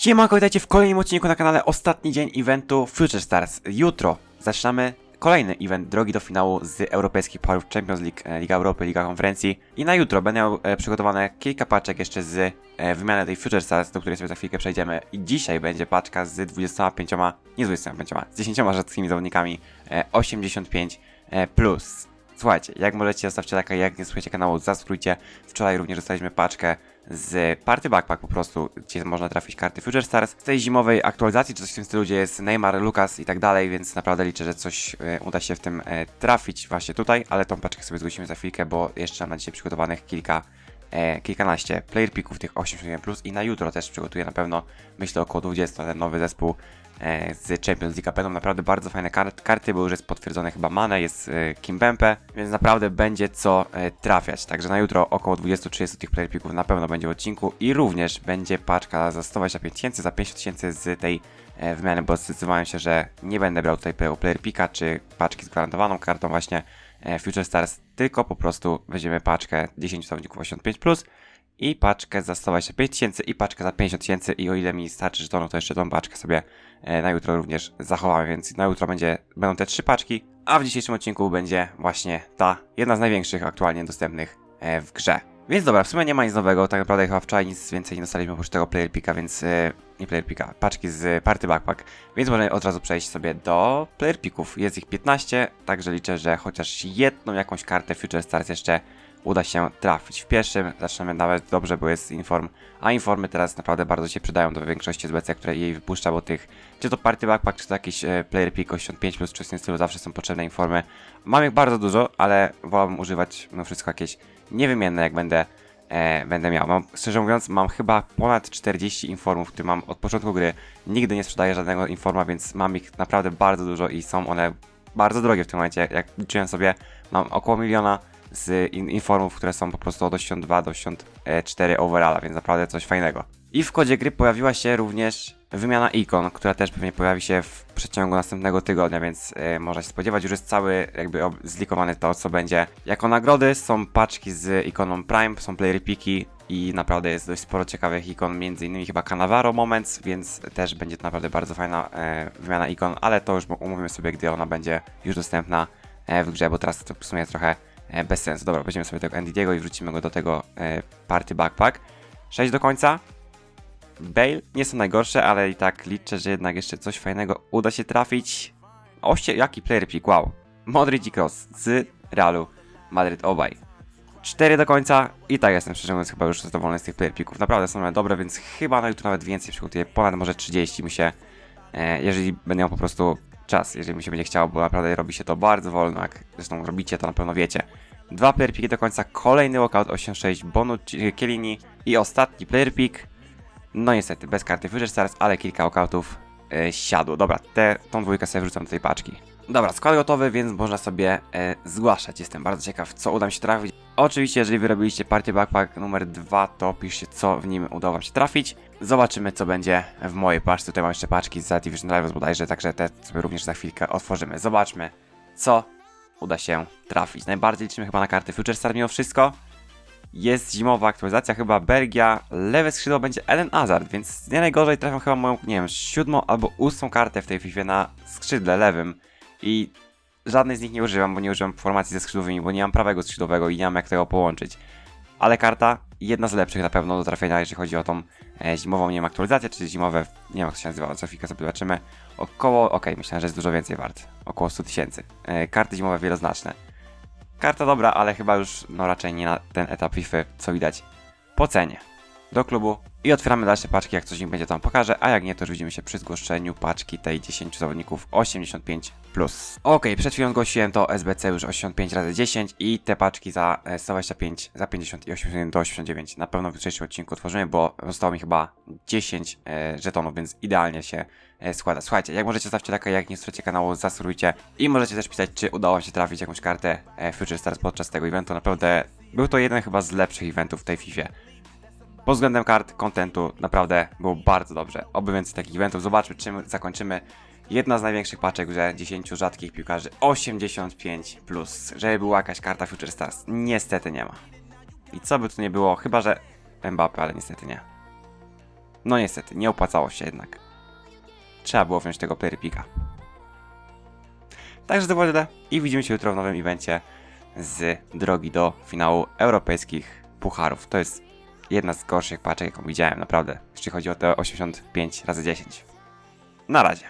Siemanko, witajcie w kolejnym odcinku na kanale. Ostatni dzień eventu Future Stars. Jutro zaczynamy kolejny event drogi do finału z europejskich parów Champions League, e, Liga Europy, Liga Konferencji. I na jutro będę miał e, przygotowane kilka paczek jeszcze z e, wymiany tej Future Stars, do której sobie za chwilkę przejdziemy. I dzisiaj będzie paczka z 25, nie z 25, z 10 rzadkimi zawodnikami e, 85 e, plus. Słuchajcie, jak możecie, zostawcie lajka, jak nie słuchacie kanału, zasubskrybujcie. Wczoraj również dostaliśmy paczkę z Party Backpack po prostu, gdzie można trafić karty Future Stars. Z tej zimowej aktualizacji, czy coś w tym stylu, gdzie jest Neymar, Lucas i tak dalej, więc naprawdę liczę, że coś e, uda się w tym e, trafić właśnie tutaj, ale tą paczkę sobie zgłosimy za chwilkę, bo jeszcze mam na dzisiaj przygotowanych kilka e, kilkanaście player picków tych 81 plus i na jutro też przygotuję na pewno, myślę około 20 ten nowy zespół e, z Champions League. Będą naprawdę bardzo fajne kart, karty, bo już jest potwierdzone chyba Mane, jest e, Kimpempe, więc naprawdę będzie co e, trafiać. Także na jutro około 20-30 tych player picków na pewno będzie w odcinku i również będzie paczka za 125 tysięcy, za 50 tysięcy z tej e, wymiany, bo zdecydowałem się, że nie będę brał tutaj player picka czy paczki z gwarantowaną kartą właśnie e, Future Stars, tylko po prostu weźmiemy paczkę 10 zawodników 85+, plus i paczkę za 125 tysięcy i paczkę za 50 tysięcy i o ile mi starczy żetonów, to jeszcze tą paczkę sobie e, na jutro również zachowamy, więc na jutro będzie, będą te trzy paczki, a w dzisiejszym odcinku będzie właśnie ta, jedna z największych aktualnie dostępnych e, w grze. Więc dobra, w sumie nie ma nic nowego, tak naprawdę chyba wczoraj nic więcej nie dostaliśmy oprócz tego player picka, więc e, nie player picka, paczki z Party Backpack, więc możemy od razu przejść sobie do player picków. Jest ich 15, także liczę, że chociaż jedną jakąś kartę Future Stars jeszcze uda się trafić. W pierwszym zaczynamy nawet dobrze, bo jest inform, a informy teraz naprawdę bardzo się przydają do większości SBC, które jej wypuszcza, bo tych, czy to Party Backpack, czy to jakiś e, Player Pick 85 plus, czy w stylu, zawsze są potrzebne informy. Mam ich bardzo dużo, ale wolałbym używać mimo wszystko jakieś niewymienne, jak będę e, będę miał. Mam, szczerze mówiąc, mam chyba ponad 40 informów, które mam od początku gry. Nigdy nie sprzedaję żadnego informa, więc mam ich naprawdę bardzo dużo i są one bardzo drogie w tym momencie. Jak liczyłem sobie, mam około miliona z in informów, które są po prostu od 82 do 84 overalla, więc naprawdę coś fajnego. I w kodzie gry pojawiła się również wymiana ikon, która też pewnie pojawi się w przeciągu następnego tygodnia, więc e, można się spodziewać, już jest cały jakby zlikowany to, co będzie. Jako nagrody są paczki z ikoną Prime, są player piki i naprawdę jest dość sporo ciekawych ikon, między innymi chyba Cannavaro Moments, więc też będzie to naprawdę bardzo fajna e, wymiana ikon, ale to już umówimy sobie, gdy ona będzie już dostępna e, w grze, bo teraz to w sumie trochę e, bez sensu. Dobra, weźmiemy sobie tego Andiego i wrzucimy go do tego e, Party Backpack. 6 do końca. Bale nie są najgorsze, ale i tak liczę, że jednak jeszcze coś fajnego uda się trafić. Oście, jaki player pick, wow. Modric i Cross z Realu Madryt obaj. 4 do końca i tak jestem szczerze mówiąc chyba już zadowolony z tych player picków. Naprawdę są one dobre, więc chyba na jutro nawet więcej przygotuję. Ponad może 30 mi się, e, jeżeli będę miał po prostu czas, jeżeli mi się będzie chciało, bo naprawdę robi się to bardzo wolno, jak zresztą robicie to na pewno wiecie. Dwa player picki do końca, kolejny walkout 8-6, Bonu Kielini i ostatni player pick. No niestety, bez karty Future Stars, ale kilka walkoutów e, siadło. Dobra, te, tą dwójkę sobie wrzucam do tej paczki. Dobra, skład gotowy, więc można sobie e, zgłaszać. Jestem bardzo ciekaw, co uda mi się trafić. Oczywiście, jeżeli wy robiliście partię backpack numer 2, to piszcie, co w nim udało wam się trafić. Zobaczymy, co będzie w mojej paczce. Tutaj mam jeszcze paczki z Division Rivals bodajże, także te sobie również za chwilkę otworzymy. Zobaczmy, co uda się trafić. Najbardziej liczymy chyba na karty Future Star mimo wszystko. Jest zimowa aktualizacja, chyba Belgia, lewe skrzydło będzie Eden Hazard, więc nie najgorzej trafią chyba moją, nie wiem, siódmą albo ósmą kartę w tej FIFA na skrzydle lewym i żadnej z nich nie używam, bo nie używam formacji ze skrzydłowymi, bo nie mam prawego skrzydłowego i nie mam jak tego połączyć. Ale karta jedna z lepszych na pewno do trafienia, jeżeli chodzi o tą e, zimową, nie wiem, aktualizację, czy zimowe, nie wiem jak to się nazywa, za chwilkę sobie zobaczymy. Około, okej, myślałem, że jest dużo więcej wart, około 100 tysięcy. E, karty zimowe wieloznaczne. Karta dobra, ale chyba już no raczej nie na ten etap FIFA, co widać po cenie. Do klubu i otwieramy dalsze paczki, jak coś im będzie tam pokażę, a jak nie, to już widzimy się przy zgłoszeniu paczki tej 10 zawodników 85+. Plus. Ok, przed chwilą zgłosiłem to SBC już 85 razy 10 i te paczki za e, 125, za 50 i 81 do 89 na pewno w jutrzejszym odcinku otworzymy, bo zostało mi chyba 10 e, żetonów, więc idealnie się e, składa. Słuchajcie, jak możecie zostawcie lajka, jak nie słuchacie kanału, zasubskrybujcie i możecie też pisać, czy udało wam się trafić jakąś kartę e, Future Stars podczas tego eventu. Naprawdę był to jeden chyba z lepszych eventów w tej FIFA. Pod względem kart, kontentu naprawdę było bardzo dobrze. Oby więcej takich eventów. Zobaczmy, czym zakończymy. Jedna z największych paczek w grze, 10 rzadkich piłkarzy, 85+, plus, żeby była jakaś karta Future Stars. Niestety nie ma. I co by tu nie było, chyba że Mbappe, ale niestety nie. No niestety, nie opłacało się jednak. Trzeba było wziąć tego player picka. Także to było tyle i widzimy się jutro w nowym evencie z drogi do finału europejskich pucharów. To jest jedna z gorszych paczek, jaką widziałem, naprawdę, jeśli chodzi o te 85 razy 10. Na razie.